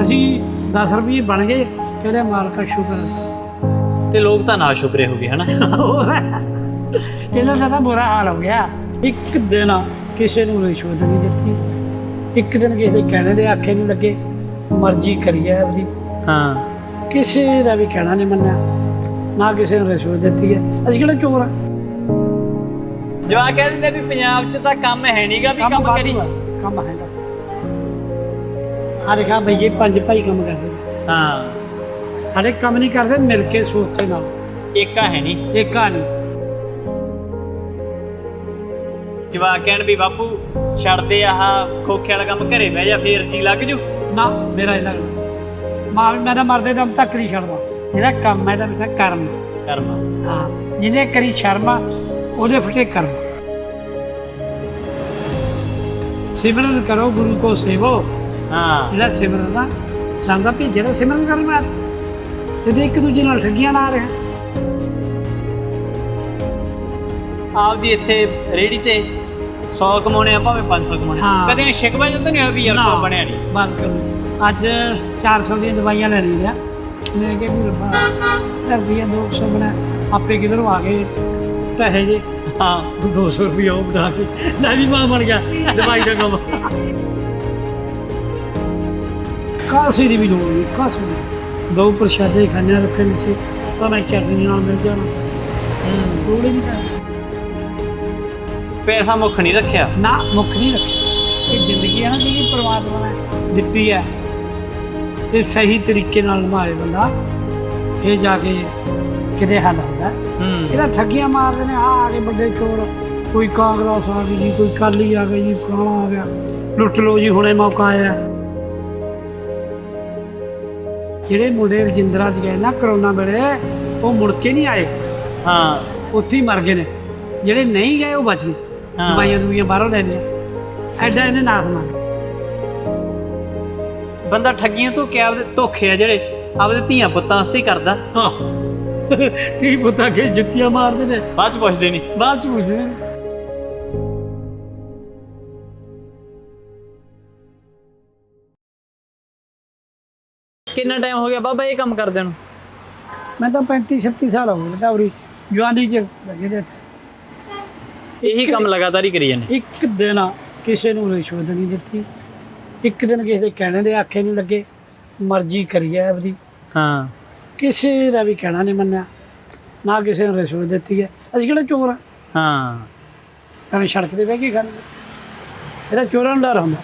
ਅਸੀਂ 10 ਰੁਪਏ ਬਣ ਗਏ ਕਹਿੰਦੇ ਮਾਲਕਾ ਸ਼ੁਕਰ। ਤੇ ਲੋਕ ਤਾਂ ਨਾ ਸ਼ੁਕਰੇ ਹੋ ਗਏ ਹਨਾ? ਇਹਨਾਂ ਦਾ ਤਾਂ ਬੁਰਾ ਹਾਲ ਹੋ ਗਿਆ। ਇੱਕ ਦਿਨ ਕਿਸੇ ਨੂੰ ਰਿਸ਼ਵਤ ਨਹੀਂ ਦਿੱਤੀ। ਇੱਕ ਦਿਨ ਕਿਸੇ ਦੇ ਕਹਿਣੇ ਦੇ ਆਖੇ ਨਹੀਂ ਲੱਗੇ। ਮਰਜ਼ੀ ਕਰੀ ਹੈ ਆਪਦੀ। ਹਾਂ। ਕਿਸੇ ਦਾ ਵੀ ਕਹਿਣਾ ਨਹੀਂ ਮੰਨਿਆ। ਨਾ ਕਿਸੇ ਨੂੰ ਰਿਸ਼ਵਤ ਦਿੱਤੀ ਹੈ। ਅਸੀਂ ਕਿਹੜਾ ਚੋਰ ਆ ਜਵਾ ਕਹਿ ਦਿੰਦੇ ਵੀ ਪੰਜਾਬ 'ਚ ਤਾਂ ਕੰਮ ਹੈ ਨਹੀਂਗਾ ਵੀ ਕੰਮ ਕਰੀ। ਕੰਮ ਹੈਗਾ। ਆ ਦੇਖਾ ਭਈਏ ਪੰਜ ਭਾਈ ਕੰਮ ਕਰਦੇ। ਹਾਂ। ਸਾਡੇ ਕੰਮ ਨਹੀਂ ਕਰਦੇ ਮਿਲ ਕੇ ਸੋਚੇ ਨਾਲ। ਏਕਾ ਹੈ ਨਹੀਂ ਏਕਾ ਨਹੀਂ ਜਵਾ ਕਹਿਣ ਵੀ ਬਾਪੂ ਛੱਡ ਦੇ ਆਹ ਖੋਖੇ ਵਾਲਾ ਕੰਮ ਘਰੇ ਬਹਿ ਜਾ ਫੇਰ ਜੀ ਲੱਗ ਜੂ? ਨਾ ਮੇਰਾ ਇਹ ਲੱਗਦਾ। ਮਾਂ ਮੈਂ ਤਾਂ ਮਰਦੇ ਦਮ ਤੱਕ ਨਹੀਂ ਛੱਡਦਾ। ਜਿਹੜਾ ਕੰਮ ਹੈ ਤਾਂ ਮੇਰਾ ਕਰਮ। ਕਰਮ। ਹਾਂ ਜਿਹਨੇ ਕਰੀ ਸ਼ਰਮਾ ਉਹਦੇ ਫਟੇ ਕਰਮ। ਸਿਮਰਨ ਕਰੋ ਗੁਰੂ ਕੋ ਸੇਵੋ। ਹਾਂ। ਜਿਹੜਾ ਸਿਮਰਨ ਦਾ ਸੰਦਾ ਭੇਜੇ ਦਾ ਸਿਮਰਨ ਕਰਨਾ ਤੇ ਇੱਕ ਦੂਜੇ ਨਾਲ ਠੱਗੀਆਂ ਨਾ ਰਿਹਾ। ਆਪਦੀ ਇੱਥੇ ਰੇੜੀ ਤੇ 100 ਕਮਾਉਣੇ ਆ ਭਾਵੇਂ 500 ਕਮਾਉਣੇ। ਹਾਂ। ਕਦੇ ਸ਼ਿਕਵਾ ਜਾਂਦਾ ਨਹੀਂ ਹੋਇਆ ਵੀ ਯਾਰ ਕੰਮ ਬਣਿਆ ਨਹੀਂ ਬੰਦ ਕਰੋ। ਅੱਜ 400 ਦੀਆਂ ਦਵਾਈਆਂ ਲੈਣੀ ਆ ਮੈਂ ਕਿਹਾ ਵੀ ਰੱਬਾ ਰੁਪਈਆ 200 ਬਣਾ। ਆਪੇ ਕਿਧਰੋਂ ਆ ਗਏ ਪੈਸੇ ਜੇ। ਹਾਂ। 200 ਰੁਪਈਆ ਉਹ ਬਣਾ ਕੇ। ਲੈ ਵੀ ਮਾਂ ਬਣ ਗਿਆ ਦਵਾਈ ਦਾ ਕੰਮ। ਕਾਸੇ ਦੀ ਵੀ ਲੋੜ ਨਹੀਂ ਕਾਸੇ ਦੀ ਦੋ ਪ੍ਰਸ਼ਾਦੇ ਖਾਣੇ ਰੱਖੇ ਨਹੀਂ ਸੀ। ਤਾਂ ਮੈਂ ਚਟਨੀ ਨਾਲ ਮਿਲ ਜਾਣਾ। ਲੋੜ ਹੀ ਨਹੀਂ ਪੈਂਦੀ। ਪੈਸਾ ਮੁੱਖ ਨਹੀਂ ਰੱਖਿਆ। ਨਾ ਮੁੱਖ ਨਹੀਂ ਰੱਖਿਆ। ਇਹ ਜ਼ਿੰਦਗੀ ਹੈ ਨਾ ਜਿਹੜੀ ਪ੍ਰਮਾਤਮਾ ਨੇ ਦਿੱਤੀ ਹੈ। ਇਹ ਸਹੀ ਤਰੀਕੇ ਨਾਲ ਨਿਭਾਏ ਬੰਦਾ ਇਹ ਜਾ ਕੇ ਕਿਤੇ ਹੱਲ ਹੁੰਦਾ। ਇਹਦਾ ਠੱਗੀਆਂ ਮਾਰਦੇ ਨੇ ਆ ਆ ਕੇ ਵੱਡੇ ਚੋਰ। ਕੋਈ ਕਾਂਗਰਸ ਆ ਗਈ ਜੀ ਕੋਈ ਕਾਲੀ ਆ ਗਈ ਜੀ ਫਲਾਣਾ ਆ ਗਿਆ। ਲੁੱਟ ਲਓ ਜੀ ਹੁਣੇ ਮੌਕਾ ਆਇਆ। ਜਿਹੜੇ ਮੁੰਡੇ ਰਜਿੰਦਰਾ ਚ ਗਏ ਨਾ ਕਰੋਨਾ ਵੇਲੇ ਉਹ ਮੁੜ ਕੇ ਨਹੀਂ ਆਏ। ਹਾਂ। ਉੱਥੇ ਹੀ ਮਰ ਗਏ ਨੇ। ਜਿਹੜੇ ਨਹੀਂ ਗਏ ਉਹ ਬਚ ਗਏ। ਹਾਂ। ਦਵਾਈਆਂ ਦੂਈਆਂ ਬਾਹਰੋਂ ਲੈ ਲਈਆਂ। ਐਡਾ ਇਹਨੇ ਨਾਸ ਮਾਰ ਬੰਦਾ ਠੱਗੀਆਂ ਤੋਂ ਕਿਆ ਆਪਦੇ ਧੋਖੇ ਆ ਜਿਹੜੇ ਆਪਦੇ ਧੀਆਂ ਪੁੱਤਾਂ ਵਾਸਤੇ ਹੀ ਕਰਦਾ। ਹਾਂ। ਕੀ ਪਤਾ ਕਿ ਜੁੱਤੀਆਂ ਮਾਰਦੇ ਨੇ। ਬਾਅਦ ਚ ਪੁੱਛਦੇ ਨਹੀਂ ਬਾਅਦ ਚ ਪੁੱਛਦੇ ਨੇ। ਕਿੰਨਾ ਟਾਈਮ ਹੋ ਗਿਆ ਬਾਬਾ ਇਹ ਕੰਮ ਕਰਦੇ ਨੂੰ? ਮੈਂ ਤਾਂ 35 36 ਸਾਲ ਹੋ ਗਏ ਟਾਵਰੀ ਜਵਾਨੀ ਚ ਲੱਗੇ ਦੇ ਇਹੀ ਕੰਮ ਲਗਾਤਾਰ ਹੀ ਕਰੀ ਜਾਂਦੇ। ਇੱਕ ਦਿਨ ਕਿਸੇ ਨੂੰ ਰਿਸ਼ਵਤ ਨਹੀਂ ਦਿੱਤੀ। ਇੱਕ ਦਿਨ ਕਿਸੇ ਦੇ ਕਹਿਣੇ ਦੇ ਆਖੇ ਨਹੀਂ ਲੱਗੇ। ਮਰਜ਼ੀ ਕਰੀ ਹੈ ਆਪਦੀ। ਹਾਂ। ਕਿਸੇ ਦਾ ਵੀ ਕਹਿਣਾ ਨਹੀਂ ਮੰਨਿਆ। ਨਾ ਕਿਸੇ ਨੂੰ ਰਿਸ਼ਵਤ ਦਿੱਤੀ ਹੈ। ਅਸੀਂ ਕਿਹੜਾ ਚੋਰ ਆ ਹਾਂ। ਐਵੇਂ ਸੜਕ ਤੇ ਬਹਿ ਕੇ ਖਾਂਦੇ। ਇਹਦਾ ਚੋਰਾਂ ਨੂੰ ਡਰ ਹੁੰਦਾ।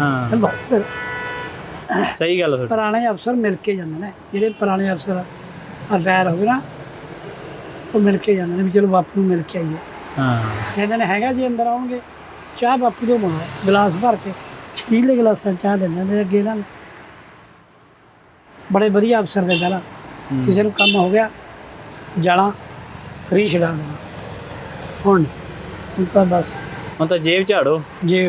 ਹਾਂ। ਬਸ ਫਿਰ। ਸਹੀ ਗੱਲ ਤੁਹਾਡੀ। ਪੁਰਾਣੇ ਅਫਸਰ ਮਿਲ ਕੇ ਜਾਂਦੇ ਨੇ ਜਿਹੜੇ ਪੁਰਾਣੇ ਅਫਸਰ ਰਿਟਾਇਰ ਹੋ ਗਏ ਨਾ ਉਹ ਮਿਲ ਕੇ ਜਾਂਦੇ ਨੇ ਵੀ ਚਲੋ ਬਾਪੂ ਨੂੰ ਮਿਲ ਕੇ ਆਈਏ। ਹਾਂ। ਕਹਿੰਦੇ ਨੇ ਹੈਗਾ ਜੀ ਅੰਦਰ ਆਉਣਗੇ। ਚਾਹ ਬਾਪੂ ਤੋਂ ਬਣਾਓ ਗਲਾਸ ਭਰ ਕੇ। ਸਟੀਲ ਦੇ ਗਲਾਸਾਂ ਚਾਹ ਦਿੰਦੇ ਨੇ ਅੱਗੇ ਇਹਨਾਂ ਨੂੰ। ਬੜੇ ਵਧੀਆ ਅਫਸਰ ਦੇ ਪਹਿਲਾਂ। ਹੂੰ। ਕਿਸੇ ਨੂੰ ਕੰਮ ਹੋ ਗਿਆ ਜਾਣਾ ਫ੍ਰੀ ਛਡਾ ਦੇਣਾ। ਹੁਣ। ਹੁਣ ਤਾਂ ਬਸ। ਹੁਣ ਤਾਂ ਜੇਬ ਝਾੜੋ ਜੇ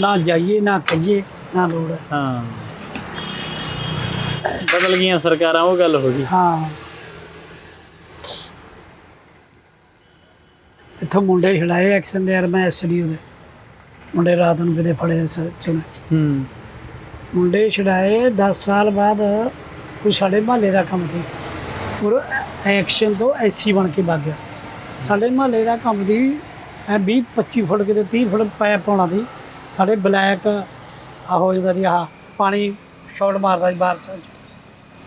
ਨਾ ਜਾਈਏ ਨਾ ਕਹੀਏ। ਨਾ ਲੋੜ। ਹੈ। ਹਾਂ ਬਦਲ ਗਈਆਂ ਸਰਕਾਰਾਂ ਉਹ ਗੱਲ ਹੋ ਗਈ। ਹਾਂ। ਇੱਥੋਂ ਮੁੰਡੇ ਛੜਾਏ ਐਕਸ਼ਨ ਦੇ ਯਾਰ ਮੈਂ ਐਸਡੀਓ ਦੇ। ਮੁੰਡੇ ਰਾਤ ਨੂੰ ਕਿਤੇ ਫੜੇ ਸੱਚ ਨੇ। ਹੂੰ। ਮੁੰਡੇ ਛੜਾਏ 10 ਸਾਲ ਬਾਅਦ ਕੋਈ ਸਾਡੇ ਮਹੱਲੇ ਦਾ ਕੰਮ ਸੀ। ਉਹ ਐਕਸ਼ਨ ਤੋਂ ਐਸੀ ਬਣ ਕੇ ਵਗ ਗਿਆ। ਸਾਡੇ ਮਹੱਲੇ ਦਾ ਕੰਮ ਦੀ ਐ 20 25 ਫੁੱਟ ਕਿਤੇ 30 ਫੁੱਟ ਪਾਇਪ ਪਾਉਣਾ ਸੀ। ਸਾਡੇ ਬਲੈਕ ਆ ਹੋ ਜਾਂਦਾ ਸੀ ਆਹ ਪਾਣੀ ਸ਼ਾਟ ਮਾਰਦਾ ਸੀ ਬਾਰਿਸ਼ਾਂ 'ਚ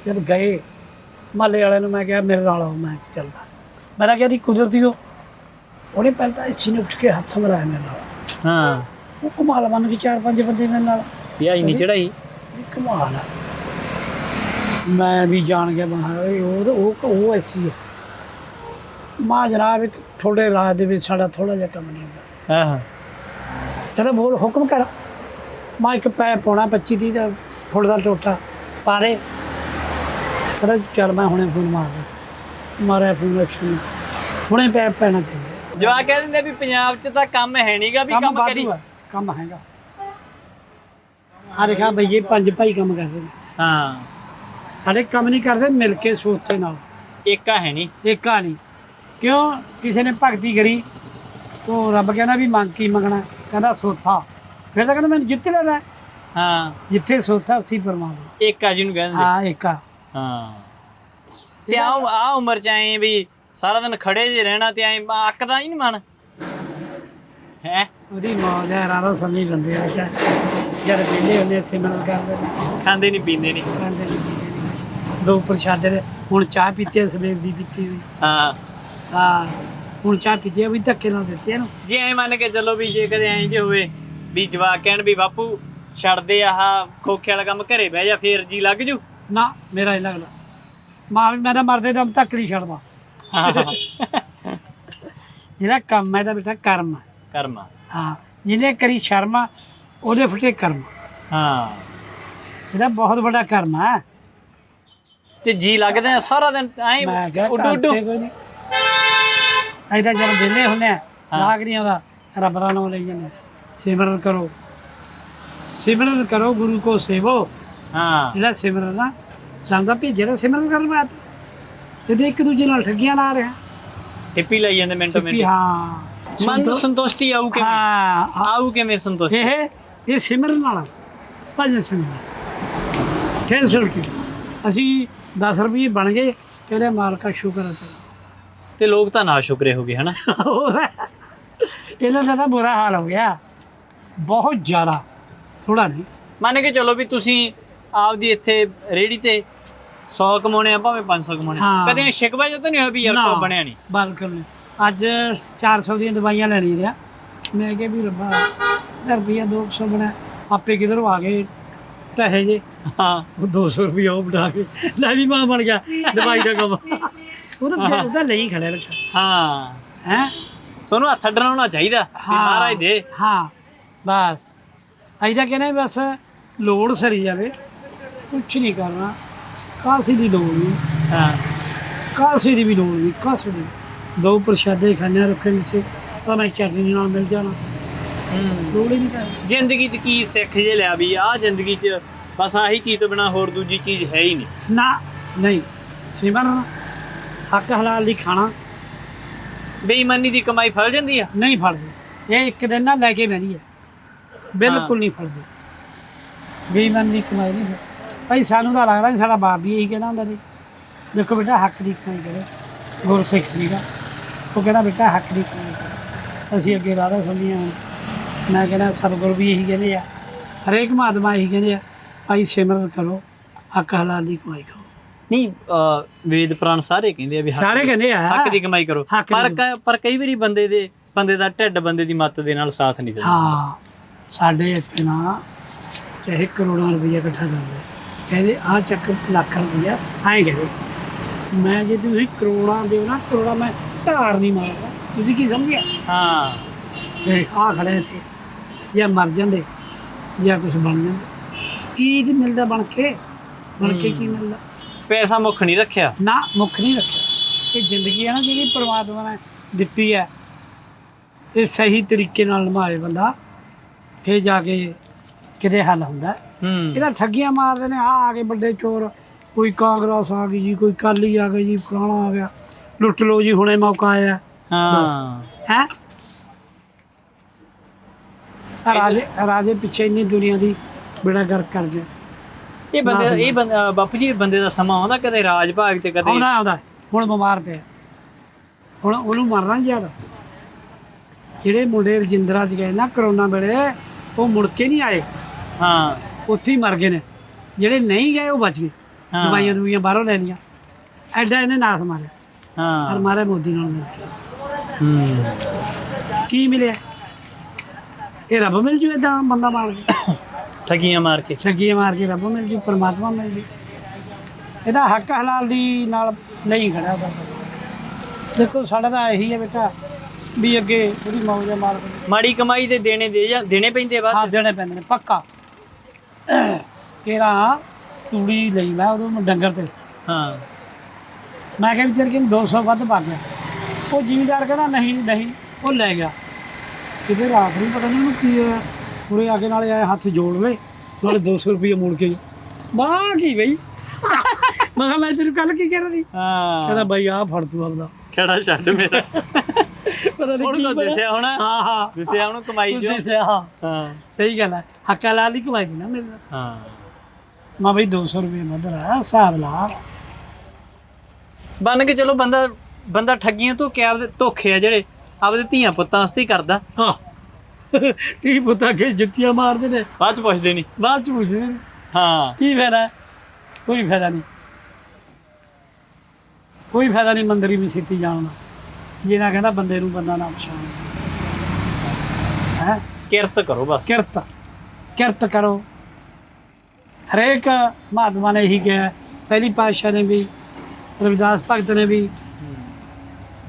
ਜਦ ਗਏ ਮਹੱਲੇ ਵਾਲਿਆਂ ਨੂੰ ਮੈਂ ਕਿਹਾ ਮੇਰੇ ਨਾਲ ਆਓ ਮੈਂ ਚੱਲਦਾ। ਮੈਂ ਤਾਂ ਕਿਹਾ ਦੀ ਕੁਦਰਤੀ ਹੋ ਉਹਨੇ ਪਹਿਲਾਂ ਤਾਂ ਐਸੀ ਨੇ ਉੱਠ ਕੇ ਹੱਥ ਮਰਾਇਆ ਮੇਰੇ ਨਾਲ। ਹਾਂ। ਉਹ ਕਮਾਲ ਮੰਨ ਕੇ ਚਾਰ ਪੰਜ ਬੰਦੇ ਮੇਰੇ ਨਾਲ। ਯਾ ਇੰਨੀ ਚੜਾਈ ਕਮਾਲ ਆ। ਮੈਂ ਵੀ ਜਾਣ ਗਿਆ ਮੈਂ ਉਹ ਉਹ ਉਹ ਐਸੀ ਹੈ ਮਾਂ ਜਨਾਬ ਇੱਕ ਥੋੜੇ ਰਾਹ ਦੇ ਵਿੱਚ ਸਾਡਾ ਥੋੜਾ ਜਿਹਾ ਕੰਮ ਨਹੀਂ ਹੁੰਦਾ। ਹਾਂ ਹਾਂ। ਕਹਿੰਦਾ ਬੋਲ ਹੁਕਮ ਕਰ। ਮੈਂ ਇੱਕ ਪੈ ਪਾਉਣਾ 25 30 ਦਾ ਫੁੱਟ ਦਾ ਟੋਟਾ ਪਾ ਦੇ। ਕਹਿੰਦਾ ਚੱਲ ਮੈਂ ਹੁਣੇ ਫੋਨ ਮਾਰਦਾ ਮਾਰਿਆ ਫੋਨ ਐਕਸ਼ਨ ਹੁਣੇ ਪੈ ਪੈਣਾ ਚਾਹੀਦਾ। ਜਵਾ ਕਹਿ ਦਿੰਦੇ ਵੀ ਪੰਜਾਬ 'ਚ ਤਾਂ ਕੰਮ ਹੈ ਨਹੀਂਗਾ ਵੀ ਕੰਮ ਕਰੀ। ਕੰਮ ਹੈਗਾ। ਆ ਦੇਖਾ ਭਈਏ ਪੰਜ ਭਾਈ ਕੰਮ ਕਰਦੇ ਨੇ। ਹਾਂ। ਸਾਡੇ ਕੰਮ ਨਹੀਂ ਕਰਦੇ ਮਿਲ ਕੇ ਸੋਚੇ ਨਾਲ। ਏਕਾ ਹੈ ਨਹੀਂ ਏਕਾ ਨਹੀਂ ਕਿਉਂ? ਕਿਸੇ ਨੇ ਭਗਤੀ ਕਰੀ। ਉਹ ਰੱਬ ਕਹਿੰਦਾ ਵੀ ਮੰਗ ਕੀ ਮੰਗਣਾ? ਕਹਿੰਦਾ ਸੋਥਾ। ਫਿਰ ਤਾਂ ਕਹਿੰਦਾ ਮੈਨੂੰ ਜਿੱਤ ਲੈਣਾ ਹਾਂ। ਜਿੱਥੇ ਸੋਤਾ ਉੱਥੇ ਹੀ ਪਰਮਾਤਮਾ। ਆ ਜਿਹਨੂੰ ਕਹਿੰਦੇ। ਹਾਂ ਆ। ਹਾਂ। ਤੇ ਆ ਆ ਉਮਰ ਚ ਐ ਵੀ ਸਾਰਾ ਦਿਨ ਖੜੇ ਜੇ ਰਹਿਣਾ ਤੇ ਐ ਅੱਕਦਾ ਹੀ ਨਹੀਂ ਮਨ। ਹੈ? ਉਹਦੀ ਮੌਜ ਹੈ ਰਾਦਾ ਸਮਝ ਬੰਦੇ ਆ ਕਿ ਜਦ ਵਿਹਲੇ ਹੁੰਦੇ ਸਿਮਰਨ ਕਰਦੇ ਨੇ ਖਾਂਦੇ ਨਹੀਂ ਪੀਂਦੇ ਨਹੀਂ ਖਾਂਦੇ ਨੀ, ਪੀਂਦੇ ਨੀ। ਦੋ ਪ੍ਰਸ਼ਾਦੇ ਦੇ ਹੁਣ ਚਾਹ ਪੀਤੀ ਆ, ਸਵੇਰ ਦੀ ਪੀਤੀ ਹੋਈ। ਹਾਂ। ਹਾਂ। ਹੁਣ ਚਾਹ ਪੀਤੀ ਆ, ਵੀ ਧੱਕੇ ਨਾਲ ਦਿੱਤੀ ਇਹਨੂੰ ਜੇ ਐ ਮੰਨ ਕੇ ਚੱਲੋ ਵੀ ਜੇ ਕਦੇ ਐਂ ਜੇ ਹੋਵੇ ਵੀ ਜਵਾਕ ਕਹਿਣ ਵੀ ਬਾਪੂ ਛੱਡ ਦੇ ਆਹ ਖੋਖੇ ਵਾਲਾ ਕੰਮ ਘਰੇ ਬਹਿ ਜਾ ਫੇਰ ਜੀ ਲੱਗ ਜੂ? ਨਾ ਮੇਰਾ ਨਹੀਂ ਲੱਗਦਾ। ਮਾਂ ਵੀ ਮੈਂ ਤਾਂ ਮਰਦੇ ਦਮ ਤੱਕ ਨਹੀਂ ਛੱਡਦਾ। ਜਿਹੜਾ ਕੰਮ ਹੈ ਤਾਂ ਬੇਟਾ ਕਰਮ ਹੈ। ਕਰਮਾ ਹਾਂ ਜਿਹਨੇ ਕਰੀ ਸ਼ਰਮ ਆ, ਉਹਦੇ ਫਟੇ ਕਰਮ। ਹਾਂ। ਇਹਦਾ ਬਹੁਤ ਵੱਡਾ ਕਰਮ ਹੈ। ਤੇ ਜੀ ਲੱਗਦੇ ਆ ਸਾਰਾ ਦਿਨ ਐਂ ਮੈਂ ਕਿਹਾ ਉੱਡੂ ਜਦ ਵਿਹਲੇ ਹੁੰਦੇ ਆ ਲਾਗ ਨਹੀਂ ਆਉਂਦਾ ਰੱਬ ਦਾ ਨਾਮ ਲਈ ਜਾਂਦੇ ਆ। ਸਿਮਰਨ ਕਰੋ। ਸਿਮਰਨ ਕਰੋ ਗੁਰੂ ਕੋ ਸੇਵੋ। ਹਾਂ। ਜਿਹੜਾ ਸਿਮਰਨ ਆ ਸੰਦਾ ਭੇਜਿਆ ਤਾਂ ਸਿਮਰਨ ਕਰਨ ਮੈਂ ਇਹਦੇ ਇੱਕ ਦੂਜੇ ਨਾਲ ਠੱਗੀਆਂ ਲਾ ਰਿਹਾ। ਟਿੱਪੀ ਲਈ ਜਾਂਦੇ ਮਿੰਟੋ ਵੀ ਮਿੰਟ। ਹਾਂ। ਮਨ ਨੂੰ ਸੰਤੁਸ਼ਟੀ ਆਊ ਕਿਵੇਂ? ਹਾਂ। ਆਊ ਕਿਵੇਂ ਸੰਤੁਸ਼ਟੀ? ਇਹ ਇਹ ਸਿਮਰਨ ਵਾਲਾ। ਭਜਨ ਸਿਮਰਨ। ਫਿਰ ਸੁਣਕੇ ਅਸੀਂ 10 ਰੁਪਏ ਬਣ ਗਏ ਕਹਿੰਦੇ ਮਾਲਕਾ ਸ਼ੁਕਰ ਹੈ ਤੇਰਾ। ਤੇ ਲੋਕ ਤਾਂ ਨਾ ਸ਼ੁਕਰੇ ਹੋ ਗਏ ਹਨਾ? ਹੋਰ ਇਹਨਾਂ ਦਾ ਤਾਂ ਬੁਰਾ ਹਾਲ ਹੋ ਗਿਆ। ਬਹੁਤ ਜ਼ਿਆਦਾ ਥੋੜਾ ਨਹੀਂ। ਮੰਨ ਕੇ ਚਲੋ ਵੀ ਤੁਸੀਂ ਆਪਦੀ ਇੱਥੇ ਰੇੜੀ ਤੇ 100 ਕਮਾਉਣੇ ਆ ਭਾਵੇਂ 500 ਕਮਾਉਣੇ ਆ। ਹਾਂ। ਕਦੇ ਸ਼ਿਕਵਾ ਤਾਂ ਨਹੀਂ ਹੋਇਆ ਵੀ ਯਾਰ ਕੋ ਬਣਿਆ ਨਹੀਂ? ਬਿਲਕੁਲ ਨਹੀਂ। ਅੱਜ 400 ਦੀਆਂ ਦਵਾਈਆਂ ਲੈਣੀਆਂ ਰਿਆ ਮੈਂ ਕਿਹਾ ਵੀ ਰੱਬਾ ਇਹਦਾ ਰੁਪਈਆ 200 ਬਣਾ। ਆਪੇ ਕਿਧਰੋਂ ਆ ਗਏ ਪੈਸੇ ਜੇ। ਹਾਂ। ਉਹ 200 ਰੁਪਈਆ ਉਹ ਬਣਾ ਕੇ ਲੈ ਵੀ ਮਾਂ ਬਣ ਗਿਆ ਦਵਾਈ ਦਾ ਕੰਮ। ਉਹ ਤਾਂ ਉਹਦਾ ਲਈ ਖੜਿਆ ਬੱਚਾ ਹਾਂ। ਹੈ? ਤੁਹਾਨੂੰ ਹੱਥ ਡਰਾਉਣਾ ਚਾਹੀਦਾ। ਵੀ ਹਾਂ। ਮਹਾਰਾਜ ਦੇ। ਹਾਂ। ਬਸ। ਅਸੀਂ ਤਾਂ ਕਹਿੰਦੇ ਬਸ ਲੋੜ ਸਰੀ ਜਾਵੇ। ਕੁਛ ਨਹੀਂ ਕਰਨਾ। ਕਾਸੀ ਦੀ ਲੋੜ ਨਹੀਂ। ਹਾਂ। ਕਾਸੀ ਦੀ ਵੀ ਲੋੜ ਨਹੀਂ ਕਾਸੀ ਦੀ। ਦੋ ਪ੍ਰਸ਼ਾਦੇ ਖਾਣੇ ਰੱਖੇ ਮਿਸੇ ਤਾਂ ਮੈਂ ਚਟਨੀ ਨਾਲ ਮਿਲ ਜਾਣਾ। ਹੂੰ। ਲੋੜ ਹੀ ਨਹੀਂ ਕਰ ਜ਼ਿੰਦਗੀ 'ਚ ਕੀ ਸਿੱਖ ਜੇ ਲਿਆ ਵੀ ਆਹ ਜ਼ਿੰਦਗੀ 'ਚ ਬਸ ਆਹੀ ਚੀਜ਼ ਤੋਂ ਬਿਨਾ ਹੋਰ ਦੂਜੀ ਚੀਜ਼ ਹੈ ਹੀ ਨਹੀਂ। ਨਾ ਨਹੀਂ। ਸਿਮਰਨ ਹੱਕ ਹਲਾਲ ਦੀ ਖਾਣਾ। ਬੇਈਮਾਨੀ ਦੀ ਕਮਾਈ ਫਲ ਜਾਂਦੀ ਆ? ਨਹੀਂ ਫੜਦੀ ਇਹ ਇੱਕ ਦਿਨ ਨਾ ਲੈ ਕੇ ਬਹਿੰਦੀ ਹੈ ਬਿਲਕੁਲ ਨਹੀਂ ਫੜਦੀ। ਬੇਈਮਾਨੀ ਦੀ ਕਮਾਈ ਨਹੀਂ। ਭਾਈ ਸਾਨੂੰ ਤਾਂ ਲੱਗਦਾ ਸਾਡਾ ਬਾਪ ਵੀ ਇਹੀ ਕਹਿੰਦਾ ਹੁੰਦਾ ਸੀ। ਦੇਖੋ ਬੇਟਾ ਹੱਕ ਦੀ ਕਮਾਈ ਕਰੋ। ਗੁਰਸਿੱਖ ਸੀਗਾ ਉਹ ਕਹਿੰਦਾ ਬੇਟਾ ਹੱਕ ਦੀ ਕਮਾਈ ਕਰੋ। ਅਸੀਂ ਅੱਗੇ ਰਾਧਾ ਸੁਣੀਆਂ ਮੈਂ ਕਹਿੰਦਾ ਸਤਿਗੁਰੂ ਵੀ ਇਹੀ ਕਹਿੰਦੇ ਆ। ਹਰੇਕ ਮਹਾਤਮਾ ਇਹੀ ਕਹਿੰਦੇ ਆ ਭਾਈ ਸਿਮਰਨ ਕਰੋ ਹੱਕ ਹਲਾਲ ਦੀ ਕਮਾਈ ਕਰੋ। ਨਹੀਂ ਵੇਦ ਪੁਰਾਣ ਸਾਰੇ ਕਹਿੰਦੇ ਆ ਵੀ ਸਾਰੇ ਦੀ- ਕਹਿੰਦੇ ਆ। ਹੱਕ ਦੀ ਕਮਾਈ ਕਰੋ। ਦੀ ਪਰ ਪਰ ਕਈ ਵਾਰੀ ਬੰਦੇ ਦੇ ਬੰਦੇ ਦਾ ਢਿੱਡ ਬੰਦੇ ਦੀ ਮੱਤ ਦੇ ਨਾਲ ਸਾਥ ਨਹੀਂ ਦਿੰਦਾ। ਹਾਂ। ਸਾਡੇ ਇੱਥੇ ਨਾ ਚਾਹੇ ਕਰੋੜਾਂ ਰੁਪਈਆ ਇਕੱਠਾ ਕਰ ਲੈ ਕਹਿੰਦੇ ਆਹ ਚੱਕ ਲੱਖ ਰੁਪਈਆ। ਐਂ ਕਹਿੰਦੇ ਮੈਂ ਜੇ ਤੁਸੀਂ ਕਰੋੜਾਂ ਦਿਓ ਨਾ ਕਰੋੜਾਂ ਮੈਂ ਧਾਰ ਨਹੀਂ ਮਾਰਦਾ। ਤੁਸੀਂ ਕੀ ਸਮਝਿਆ? ਹਾਂ। ਤੇ ਆਹ ਖੜੇ ਇੱਥੇ। ਜੇ ਮਰ ਜਾਂਦੇ ਜਾਂ ਕੁਝ ਬਣ ਜਾਂਦਾ। ਕੀ ਦੀ ਮਿਲਦਾ ਬਣ ਕੇ? ਬਣ ਕੇ ਕੀ ਮਿਲਦਾ? ਪੈਸਾ ਮੁੱਖ ਨਹੀਂ ਰੱਖਿਆ। ਨਾ ਮੁੱਖ ਨਹੀਂ ਰੱਖਿਆ। ਇਹ ਜ਼ਿੰਦਗੀ ਹੈ ਨਾ ਜਿਹੜੀ ਪ੍ਰਮਾਤਮਾ ਨੇ ਦਿੱਤੀ ਹੈ। ਇਹ ਸਹੀ ਤਰੀਕੇ ਨਾਲ ਨਿਭਾਵੇ ਬੰਦਾ। ਫਿਰ ਜਾ ਕੇ ਕਿਤੇ ਹੱਲ ਹੁੰਦਾ। ਹੂੰ। ਇਹਦਾ ਠੱਗੀਆਂ ਮਾਰਦੇ ਨੇ ਆ ਆ ਕੇ ਵੱਡੇ ਚੋਰ ਕੋਈ ਕਾਂਗਰਸ ਆ ਗਈ ਜੀ ਕੋਈ ਕਾਲੀ ਆ ਗਈ ਜੀ ਫਲਾਣਾ ਆ ਗਿਆ। ਲੁੱਟ ਲਓ ਜੀ ਹੁਣੇ ਮੌਕਾ ਆਇਆ। ਹਾਂ। ਹੈ? ਰਾਜੇ ਰਾਜੇ ਪਿੱਛੇ ਇੰਨੀ ਦੁਨੀਆ ਦੀ ਬੇੜਾ ਗਰਕ ਕਰ ਗਿਆ ਇਹ ਬੰਦੇ ਇਹ ਬੰਦਾ ਬਾਪੂ ਜੀ ਇਹ ਬੰਦੇ ਦਾ ਸਮਾਂ ਆਉਂਦਾ ਕਦੇ ਰਾਜ ਭਾਗ ਤੇ ਕਦੇ ਆਉਂਦਾ ਆਉਂਦਾ। ਹੁਣ ਬਿਮਾਰ ਪਿਆ। ਹੁਣ ਉਹਨੂੰ ਮਰਨਾ ਯਾਰ। ਜਿਹੜੇ ਮੁੰਡੇ ਰਜਿੰਦਰਾ ਚ ਗਏ ਨਾ ਕਰੋਨਾ ਵੇਲੇ ਉਹ ਮੁੜ ਕੇ ਨਹੀਂ ਆਏ। ਹਾਂ। ਉੱਥੇ ਹੀ ਮਰ ਗਏ ਨੇ। ਜਿਹੜੇ ਨਹੀਂ ਗਏ ਉਹ ਬਚ ਗਏ। ਹਾਂ। ਦਵਾਈਆਂ ਦਵਾਈਆਂ ਬਾਹਰੋਂ ਲੈ ਲਈਆਂ। ਐਡਾ ਇਹਨੇ ਨਾਸ ਮਾਰਿਆ। ਹਾਂ। ਪਰ ਮਾਰਿਆ ਮੋਦੀ ਨਾਲ ਮਿਲ ਕੇ। ਹੂੰ। ਕੀ ਮਿਲਿਆ? ਇਹ ਰੱਬ ਮਿਲ ਜੂ ਏਦਾਂ ਬੰਦਾ ਮਾਰ ਕੇ। ਠੱਗੀਆਂ ਮਾਰ ਕੇ। ਠੱਗੀਆਂ ਮਾਰ ਕੇ ਰੱਬ ਮਿਲ ਜੂ ਪਰਮਾਤਮਾ ਮਿਲ ਜੂ। ਇਹਦਾ ਹੱਕ ਹਲਾਲ ਦੀ ਨਾਲ ਨਹੀਂ ਖੜਾ ਉਹਦਾ ਦੇਖੋ ਸਾਡਾ ਤਾਂ ਇਹੀ ਹੈ ਬੇਟਾ। ਵੀ ਅੱਗੇ ਉਹਦੀ ਮੌਜ ਦੀ ਮਾੜੀ ਕਮਾਈ ਦੇ ਦੇਣੇ ਦੇ ਜਾਂ ਦੇਣੇ ਪੈਂਦੇ ਆ ਬਾਅਦ ਹੱਥ ਦੇਣੇ ਪੈਂਦੇ ਨੇ ਪੱਕਾ। ਤੇਰਾ ਤੂੜੀ ਲਈ ਮੈਂ ਉਦੋਂ ਮੈਂ ਡੰਗਰ ਤੇ। ਹਾਂ। ਮੈਂ ਕਿਹਾ ਵੀ ਤੇਰੇ ਕਿਨ 200 ਵੱਧ ਪਾ ਗਿਆ। ਉਹ ਜ਼ਿਮੀਦਾਰ ਕਹਿੰਦਾ ਨਹੀਂ ਨਹੀਂ। ਉਹ ਲੈ ਗਿਆ। ਕਿਤੇ ਰਾਤ ਨੂੰ ਪਤਾ ਨਹੀਂ ਉਹਨੂੰ ਕੀ ਹੋਇਆ। ਉਰੇ ਆ ਕੇ ਨਾਲੇ ਆਏ ਹੱਥ ਜੋੜ ਲਏ। ਨਾਲੇ 200 ਰੁਪਏ ਮੁੜ ਕੇ ਵਾਹ ਕੀ ਬਈ? ਮੈਂ ਕਿਹਾ ਮੈਂ ਤੈਨੂੰ ਕੱਲ ਕੀ ਕਹਿ ਰਹੀ ਹਾਂ। ਕਹਿੰਦਾ ਬਾਈ ਆਹ ਫੜ ਤੂੰ ਆਪਦਾ। ਕਿਹੜਾ ਛੱਡ ਮੇਰਾ। ਪਤਾ ਨਹੀਂ ਉਹਨੂੰ ਕੀ। ਦੱਸਿਆ ਹੋਣਾ। ਹਾਂ ਹਾਂ। ਦੱਸਿਆ ਉਹਨੂੰ ਕਮਾਈ ਚੋਂ ਦੱਸਿਆ ਹਾਂ। ਹਾਂ। ਸਹੀ ਗੱਲ ਹੈ। ਹੱਕਾ ਲਾਲ ਦੀ ਕਮਾਈ ਦੀ ਨਾ ਮੇਰੇ ਨਾਲ। ਹਾਂ। ਮੈਂ ਬਈ 200 ਰੁਪਏ ਮਦਰ ਆ ਹਿਸਾਬ ਲਾ। ਬਣ ਕੇ ਚਲੋ ਬੰਦਾ ਬੰਦਾ ਠੱਗੀਆਂ ਤੋਂ ਕਿਆ ਆਪਦੇ ਧੋਖੇ ਆ ਜਿਹੜੇ ਆਪਦੇ ਧੀਆਂ ਪੁੱਤਾਂ ਵਾਸਤੇ ਹੀ ਕਰਦਾ। ਹਾਂ। ਤੀ ਪੁੱਤਾ ਕੇ ਜੁੱਤੀਆਂ ਮਾਰਦੇ ਨੇ। ਬਾਅਦ ਚ ਪੁੱਛਦੇ ਨਹੀਂ ਬਾਅਦ ਚ ਪੁੱਛਦੇ ਨੇ। ਹਾਂ। ਕੀ ਫਾਇਦਾ? ਹੈ? ਕੋਈ ਫਾਇਦਾ ਨਹੀਂ ਕੋਈ ਫਾਇਦਾ ਨਹੀਂ ਮੰਦਰੀ ਮਸੀਤੀ ਜਾਣ ਦਾ। ਜਿਹਨਾਂ ਕਹਿੰਦਾ ਬੰਦੇ ਨੂੰ ਬੰਦਾ ਨਾ ਪਛਾਣ। ਹੈ? ਕਿਰਤ ਕਰੋ ਬਸ। ਕਿਰਤ। ਕਿਰਤ ਕਰੋ। ਹਰੇਕ ਮਹਾਤਮਾ ਨੇ ਇਹੀ ਕਿਹਾ। ਹੈ। ਪਹਿਲੀ ਪਾਤਸ਼ਾਹ ਨੇ ਵੀ ਰਵਿਦਾਸ ਭਗਤ ਨੇ ਵੀ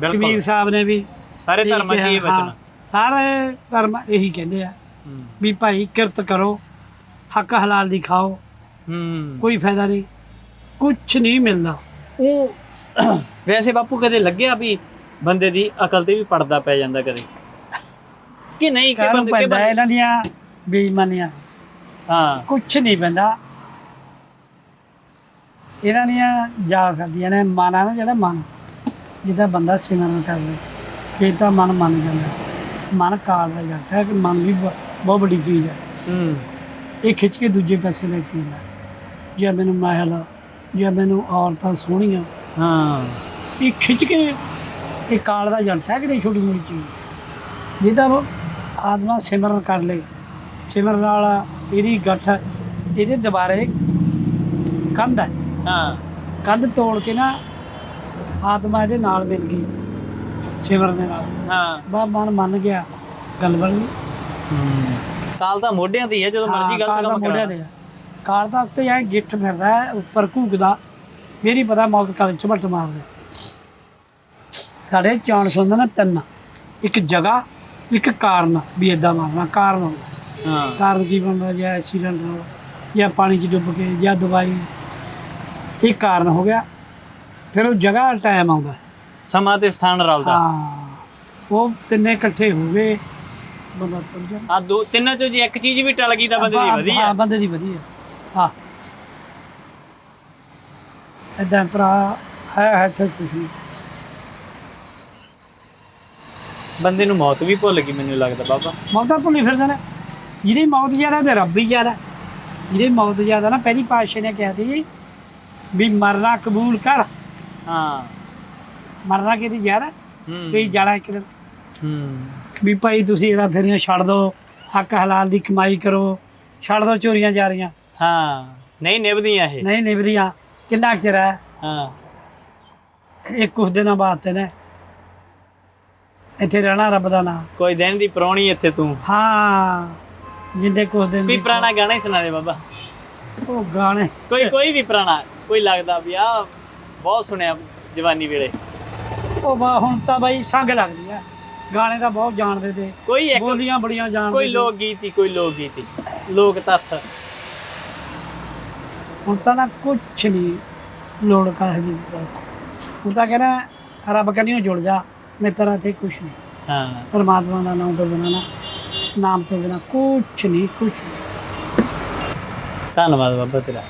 ਬਿਲਕੁਲ। ਸਾਹਿਬ ਨੇ ਵੀ ਸਾਰੇ ਇਹੀ ਧਰਮਾਂ 'ਚ ਇਹ ਕਿਹਾ, ਹਾਂ, ਬਚਨ ਸਾਰੇ ਧਰਮ ਇਹੀ ਕਹਿੰਦੇ ਆ ਹੂੰ। ਵੀ ਭਾਈ ਕਿਰਤ ਕਰੋ ਹੱਕ ਹਲਾਲ ਦੀ ਖਾਓ। ਹੂੰ। ਕੋਈ ਫਾਇਦਾ ਨਹੀਂ। ਕੁਝ ਨਹੀਂ ਮਿਲਦਾ। ਉਹ ਵੈਸੇ ਬਾਪੂ ਕਦੇ ਲੱਗਿਆ ਵੀ ਬੰਦੇ ਦੀ ਅਕਲ ਤੇ ਵੀ ਪੜਦਾ ਪੈ ਜਾਂਦਾ ਕਦੇ। ਕਿ ਨਹੀਂ ਕਿ ਕਾਹਨੂੰ ਬੰਦੇ ਕਿ ਪੈਂਦਾ ਬੰਦੇ- ਇਹਨਾਂ ਦੀਆਂ ਬੇਈਮਾਨੀਆਂ। ਹਾਂ। ਕੁਝ ਨਹੀਂ ਪੈਂਦਾ। ਇਹਨਾਂ ਦੀਆਂ ਜਾ ਸਕਦੀਆਂ ਨੇ ਮਨ ਆ ਨਾ ਜਿਹੜਾ ਮਨ। ਜਿਹਦਾ ਬੰਦਾ ਸਿਮਰਨ ਕਰਦਾ ਫਿਰ ਤਾਂ ਮਨ ਮੰਨ ਜਾਂਦਾ। ਮਨ ਕਾਲ ਦਾ ਜਾਂਦਾ ਹੈ ਕਿ ਮਨ ਵੀ ਬ- ਬਹੁਤ ਵੱਡੀ ਚੀਜ਼ ਹੈ। ਹੂੰ। ਇਹ ਖਿੱਚ ਕੇ ਦੂਜੇ ਪਾਸੇ ਲੈ ਕੇ ਜਾਂਦਾ। ਜਾਂ ਮੈਨੂੰ ਮਹਿਲ ਜਾਂ ਮੈਨੂੰ ਔਰਤਾਂ ਸੋਹਣੀਆਂ। ਹਾਂ। ਇਹ ਖਿੱਚ ਕੇ ਇਹ ਕਾਲ ਦਾ ਜੰਟ ਹੈ ਕਿਤੇ ਛੋਟੀ ਮੋਟੀ ਚੀਜ਼? ਜਿਹਦਾ ਆਤਮਾ ਸਿਮਰਨ ਕਰ ਲੇ। ਸਿਮਰਨ ਨਾਲ ਇਹਦੀ ਗੱਠ ਇਹਦੇ ਦੁਬਾਰੇ ਕੰਧ ਹੈ। ਹਾਂ। ਕੰਧ ਤੋੜ ਕੇ ਨਾ ਆਤਮਾ ਇਹਦੇ ਨਾਲ ਮਿਲ ਗਈ ਸਿਮਰਨ ਦੇ ਨਾਲ। ਹਾਂ। ਬਾ ਮਨ ਮੰਨ ਗਿਆ ਗੱਲ ਬਣ ਗਈ। ਕਾਲ ਤਾਂ ਮੋਢਿਆਂ ਤੇ ਹੀ ਜਦੋਂ ਮਰਜ਼ੀ ਦਾ ਕੰਮ ਮੋਢਿਆਂ ਤੇ। ਕਾਲ ਦਾ ਉੱਤੇ ਐ ਗਿੱਠ ਫਿਰਦਾ ਹੈ, ਉੱਪਰ ਘੂਕਦਾ। ਮੇਰੀ ਪਤਾ ਮੌਤ ਕਦ ਝਪਟ ਮਾਰਦੇ। ਸਾਡੇ ਚਾਂਸ ਹੁੰਦੇ ਨੇ ਤਿੰਨ। ਇੱਕ ਜਗ੍ਹਾ ਇੱਕ ਕਾਰਨ ਵੀ ਇਦਾਂ ਮਾਰਨਾ ਕਾਰਨ ਹੁੰਦਾ। ਹਾਂ। ਕਾਰਨ ਕੀ ਬਣਦਾ ਜਾਂ ਐਕਸੀਡੈਂਟ ਹੋ ਜਾਂ ਪਾਣੀ 'ਚ ਡੁੱਬ ਕੇ ਜਾਂ ਦਵਾਈ। ਇਹ ਕਾਰਨ ਹੋ ਗਿਆ। ਫਿਰ ਉਹ ਜਗ੍ਹਾ ਟਾਈਮ ਆਉਂਦਾ। ਸਮਾਂ ਤੇ ਸਥਾਨ ਰਲਦਾ। ਹਾਂ। ਉਹ ਤਿੰਨੇ ਇਕੱਠੇ ਹੋ ਗਏ। ਬੰਦਾ ਤੁਰ ਜਾਂਦਾ ਆ ਦੋ ਤਿੰਨਾਂ ਚੋਂ ਜੇ ਇੱਕ ਚੀਜ਼ ਵੀ ਟਲ ਗਈ ਤਾਂ ਬੰਦੇ ਦੀ ਵਧੀਆ। ਹਾਂ ਬੰਦੇ ਦੀ ਵਧੀਆ। ਹਾਂ। ਇਦਾਂ ਭਰਾ ਹੈ ਹੈ ਤੇ ਕੁਛ ਨਹੀਂ। ਬੰਦੇ ਨੂੰ ਮੌਤ ਵੀ ਭੁੱਲ ਗਈ ਮੈਨੂੰ ਲੱਗਦਾ ਬਾਬਾ। ਮੌਤਾਂ ਭੁੱਲੀ ਫਿਰਦੇ ਨੇ। ਜਿਹਦੀ ਮੌਤ ਜ਼ਿਆਦਾ ਤੇ ਰੱਬ ਵੀ ਜ਼ਿਆਦਾ। ਜਿਹਦੀ ਮੌਤ ਜ਼ਿਆਦਾ ਨਾ ਪਹਿਲੀ ਪਾਤਸ਼ਾਹ ਨੇ ਕਿਹਾ ਸੀ ਵੀ ਮਰਨਾ ਕਬੂਲ ਕਰ। ਹਾਂ। ਮਰਨਾ ਕਿਹਦੀ ਜ਼ਿਆਦਾ? ਵੀ ਜਾਣਾ ਇੱਕ ਦਿਨ। ਹੂੰ। ਵੀ ਭਾਈ ਤੁਸੀਂ ਇਹਦਾ ਫੇਰੀਆਂ ਛੱਡ ਦਿਓ ਹੱਕ ਹਲਾਲ ਦੀ ਕਮਾਈ ਕਰੋ ਛੱਡ ਦਿਓ ਚੋਰੀਆਂ ਜਾ ਰਹੀਆਂ ਹਾਂ। ਨਹੀਂ ਨਿਭਦੀਆਂ ਇਹ। ਨਹੀਂ ਨਿਭਦੀਆਂ। ਕਿੰਨਾ ਚਿਰ ਹੈ? ਹਾਂ। ਇਹ ਕੁਝ ਦਿਨਾਂ ਬਾਅਦ ਤੇ ਨੇ। ਇੱਥੇ ਰਹਿਣਾ ਰੱਬ ਦਾ ਨਾਮ। ਕੋਈ ਦਿਨ ਦੀ ਪ੍ਰਾਹੁਣੀ ਇੱਥੇ ਤੂੰ। ਹਾਂ ਜਿੰਦੇ ਕੁਝ ਦਿਨ ਕੋਈ ਪੁਰਾਣਾ ਗਾਣਾ ਹੀ ਸੁਣਾ ਦੇ ਬਾਬਾ। ਉਹ ਗਾਣੇ। ਕੋਈ ਕੋਈ ਵੀ ਪੁਰਾਣਾ ਕੋਈ ਲੱਗਦਾ ਵੀ ਆ ਬਹੁਤ ਸੁਣਿਆ ਜਵਾਨੀ ਵੇਲੇ। ਉਹ ਬਾ ਹੁਣ ਤਾਂ ਬਾਈ ਸੰਗ ਲੱਗਦੀ ਆ। ਗਾਣੇ ਤਾਂ ਬਹੁਤ ਜਾਣਦੇ ਤੇ। ਕੋਈ ਇੱਕ ਬੋਲੀਆਂ ਬੜੀਆਂ ਜਾਣਦੇ ਕੋਈ। ਲੋਕ ਗੀਤ ਹੀ ਕੋਈ ਲੋਕ ਗੀਤ ਹੀ। ਲੋਕ ਤੱਥ। ਹੁਣ ਤਾਂ ਨਾ ਕੁਛ ਨਹੀਂ ਲੋੜ ਕਾਹਦੀ ਬਸ। ਹੁਣ ਤਾਂ ਕਹਿੰਦਾ ਰੱਬ ਕਨੀਓ ਜੁੜ ਜਾ। ਮਿੱਤਰਾਂ ਤੇ ਕੁਛ ਨਹੀਂ। ਹਾਂ। ਪਰਮਾਤਮਾ ਦਾ ਨਾਮ ਤੋਂ ਬਿਨਾਂ ਨਾ ਨਾਮ ਤੋਂ ਬਿਨਾਂ ਕੁਛ ਨਹੀਂ ਕੁਛ ਨਹੀਂ। ਧੰਨਵਾਦ ਬਾਬਾ ਤੇਰਾ।